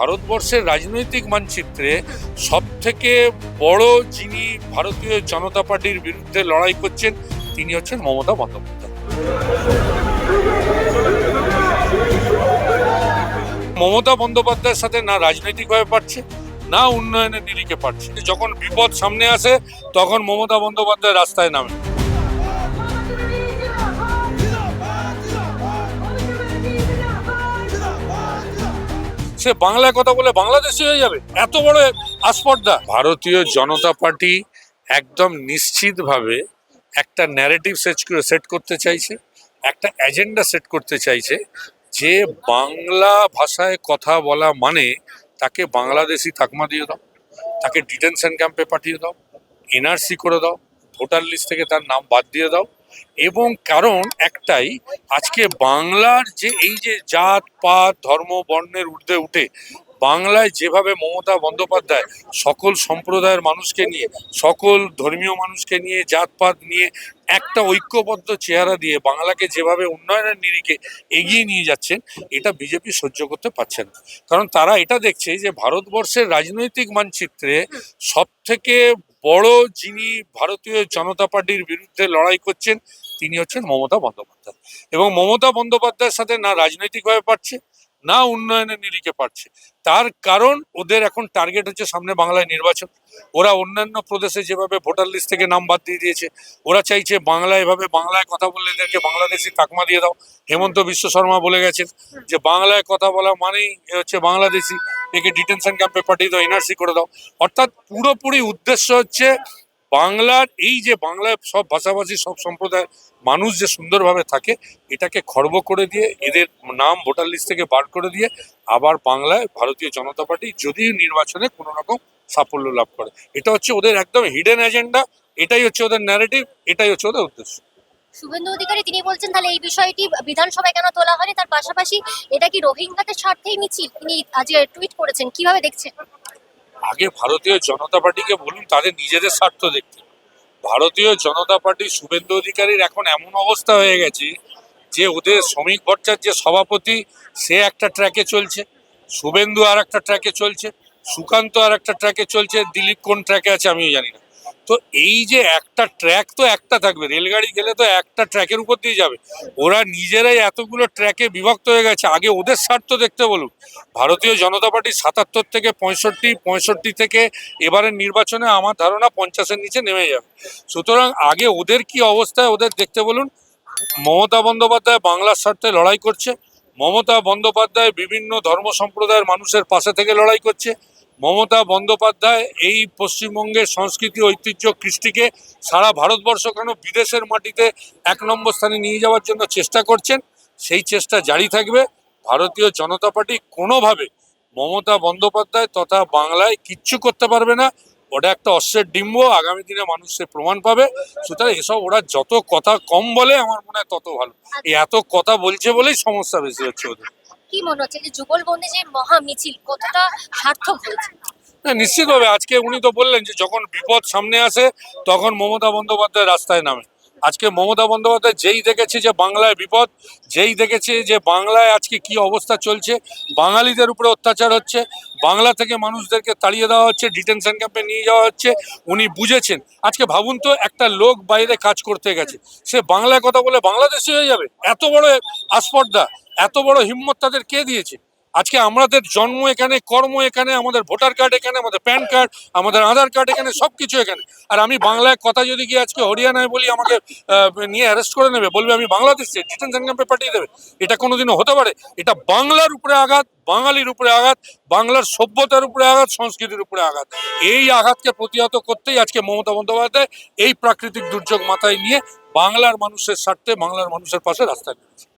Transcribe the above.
ভারতবর্ষের রাজনৈতিক মানচিত্রে সব থেকে বড় যিনি ভারতীয় জনতা পার্টির বিরুদ্ধে লড়াই করছেন, তিনি হচ্ছেন মমতা বন্দ্যোপাধ্যায়। মমতা বন্দ্যোপাধ্যায়ের সাথে না রাজনৈতিকভাবে পারছে, না উন্নয়নের নিরিখে পারছে। যখন বিপদ সামনে আসে, তখন মমতা বন্দ্যোপাধ্যায় রাস্তায় নামে। সে বাংলায় কথা বলে বাংলাদেশি হয়ে যাবে। এত বড় আস্পর্ধা। ভারতীয় জনতা পার্টি একদম নিশ্চিতভাবে একটা ন্যারেটিভ সেট সেট করতে চাইছে, একটা এজেন্ডা সেট করতে চাইছে যে বাংলা ভাষায় কথা বলা মানে তাকে বাংলাদেশি তাকমা দিয়ে দাও, তাকে ডিটেনশন ক্যাম্পে পাঠিয়ে দাও এনআরসি করে দাও ভোটার লিস্ট থেকে তার নাম বাদ দিয়ে দাও এবং কারণ একটাই, আজকে বাংলার যে এই যে জাত, পাত, ধর্ম, বর্ণের ঊর্ধ্বে উঠে বাংলায় যেভাবে মমতা বন্দ্যোপাধ্যায় সকল সম্প্রদায়ের মানুষকে নিয়ে, সকল ধর্মীয় মানুষকে নিয়ে জাতপাত নিয়ে একটা ঐক্যবদ্ধ চেহারা দিয়ে বাংলাকে যেভাবে উন্নয়নের নিরিখে এগিয়ে নিয়ে যাচ্ছেন, এটা বিজেপি সহ্য করতে পারছে না। কারণ তারা এটা দেখছে যে ভারতবর্ষের রাজনৈতিক মানচিত্রে সব থেকে বড় যিনি ভারতীয় জনতা পার্টির বিরুদ্ধে লড়াই করছেন, তিনি হচ্ছেন মমতা বন্দ্যোপাধ্যায়। এবং মমতা বন্দ্যোপাধ্যায়ের সাথে না রাজনৈতিকভাবে পারছে না উন্নয়নের নিরিখে পারছে। তার কারণ ওদের এখন টার্গেট হচ্ছে সামনে বাংলায় নির্বাচন। ওরা অন্যান্য প্রদেশে যেভাবে ভোটার লিস্ট থেকে নাম বাদ দিয়ে দিয়েছে, ওরা চাইছে বাংলা এভাবে বাংলায় কথা বললে এদেরকে বাংলাদেশি তাকমা দিয়ে দাও। হেমন্ত বিশ্ব শর্মা বলে গেছেন যে, বাংলায় কথা বলা মানেই হচ্ছে বাংলাদেশি। একে ডিটেনশন ক্যাম্পে পাঠিয়ে দাও এনআরসি করে দাও। অর্থাৎ পুরোপুরি উদ্দেশ্য হচ্ছে বাংলার এই যে বাংলায় সব ভাষাভাষী, সব সম্প্রদায়ের মানুষ যে সুন্দরভাবে থাকে, এটাকে খর্ব করে দিয়ে, এদের নাম ভোটার লিস্ট থেকে বার করে দিয়ে আবার বাংলায় ভারতীয় জনতা পার্টি যদি নির্বাচনে কোনো রকম সাফল্য লাভ করে। এটা হচ্ছে ওদের একদম হিডেন এজেন্ডা এটাই হচ্ছে ওদের ন্যারেটিভ এটাই হচ্ছে ওদের উদ্দেশ্য। শুভেন্দু অধিকারী, তিনি বলছেন তাহলে এই বিষয়টি বিধানসভায় কেন তোলা হয়নি? তার পাশাপাশি এটা কি রোহিঙ্গাদের স্বার্থেই মিছিল? তিনি আজকে টুইট করেছেন, কীভাবে দেখছেন? আগে ভারতীয় জনতা পার্টিকে বলুন, তাদের নিজেদের স্বার্থ দেখতে। ভারতীয় জনতা পার্টি শুভেন্দু অধিকারীর এখন এমন অবস্থা হয়ে গেছে যে ওদের শ্রমিক ভট্টার যে সভাপতি, সে একটা ট্র্যাকে চলছে। শুভেন্দু আর একটা ট্র্যাকে চলছে। সুকান্ত আর একটা ট্র্যাকে চলছে। দিলীপ কোন ট্র্যাকে আছে আমিও জানি না। তো এই যে একটা ট্র্যাক তো একটা থাকবে, রেলগাড়ি গেলে তো একটা ট্র্যাকের উপর দিয়ে যাবে। ওরা নিজেরাই এতগুলো ট্র্যাকে বিভক্ত হয়ে গেছে, আগে ওদের স্বার্থ দেখতে বলুন। ভারতীয় জনতা পার্টি সাতাত্তর থেকে পঁয়ষট্টি পঁয়ষট্টি থেকে এবারের নির্বাচনে আমার ধারণা পঞ্চাশের নিচে নেমে যাবে। সুতরাং আগে ওদের কি অবস্থায় ওদের দেখতে বলুন। মমতা বন্দ্যোপাধ্যায় বাংলার স্বার্থে লড়াই করছে, মমতা বন্দ্যোপাধ্যায় বিভিন্ন ধর্ম সম্প্রদায়ের মানুষের পাশে থেকে লড়াই করছে মমতা বন্দ্যোপাধ্যায় এই পশ্চিমবঙ্গের সংস্কৃতি, ঐতিহ্য, কৃষ্টিকে সারা ভারতবর্ষ কেন বিদেশের মাটিতে এক নম্বর স্থানে নিয়ে যাওয়ার জন্য চেষ্টা করছেন, সেই চেষ্টা জারি থাকবে। ভারতীয় জনতা পার্টি কোনোভাবে মমতা বন্দ্যোপাধ্যায় তথা বাংলায় কিচ্ছু করতে পারবে না। ওটা একটা অশ্বের ডিম্ব, আগামী দিনে মানুষ সে প্রমাণ পাবে। সুতরাং এসব ওরা যত কথা কম বলে, আমার মনে হয় তত ভালো। এই এত কথা বলছে বলেই সমস্যা বেশি হচ্ছে ওদের। কি মনে হচ্ছে যে যুগলবন্দি যে মহা মিছিল, কতটা সার্থক হয়েছে? হ্যাঁ নিশ্চিতভাবে আজকে উনি তো বললেন যে যখন বিপদ সামনে আসে, তখন মমতা বন্দ্যোপাধ্যায় রাস্তায় নামে। আজকে মমতা বন্দ্যোপাধ্যায় যেই দেখেছে যে বাংলায় বিপদ, যেই দেখেছে যে বাংলায় আজকে কি অবস্থা চলছে, বাঙালিদের উপরে অত্যাচার হচ্ছে, বাংলা থেকে মানুষদেরকে তাড়িয়ে দেওয়া হচ্ছে, ডিটেনশন ক্যাম্পে নিয়ে যাওয়া হচ্ছে, উনি বুঝেছেন। আজকে ভাবুন তো, একটা লোক বাইরে কাজ করতে গেছে, সে বাংলায় কথা বলে বাংলাদেশি হয়ে যাবে? এত বড় আস্পর্ধা। এত বড় হিম্মত তাদের কে দিয়েছে? আজকে আমাদের জন্ম এখানে, কর্ম এখানে, আমাদের ভোটার কার্ড এখানে, আমাদের প্যান কার্ড, আমাদের আধার কার্ড এখানে সব কিছু এখানে। আর আমি বাংলায় কথা যদি গিয়ে আজকে হরিয়ানায় বলি, আমাকে নিয়ে অ্যারেস্ট করে নেবে, বলবে আমি বাংলাদেশে ডিটেনশন ক্যাম্পে পাঠিয়ে দেবে। এটা কোনোদিনও হতে পারে। এটা বাংলার উপরে আঘাত, বাঙালির উপরে আঘাত, বাংলার সভ্যতার উপরে আঘাত, সংস্কৃতির উপরে আঘাত। এই আঘাতকে প্রতিহত করতেই আজকে মমতা বন্দ্যোপাধ্যায় এই প্রাকৃতিক দুর্যোগ মাথায় নিয়ে বাংলার মানুষের স্বার্থে বাংলার মানুষের পাশে রাস্তায় নেমেছে।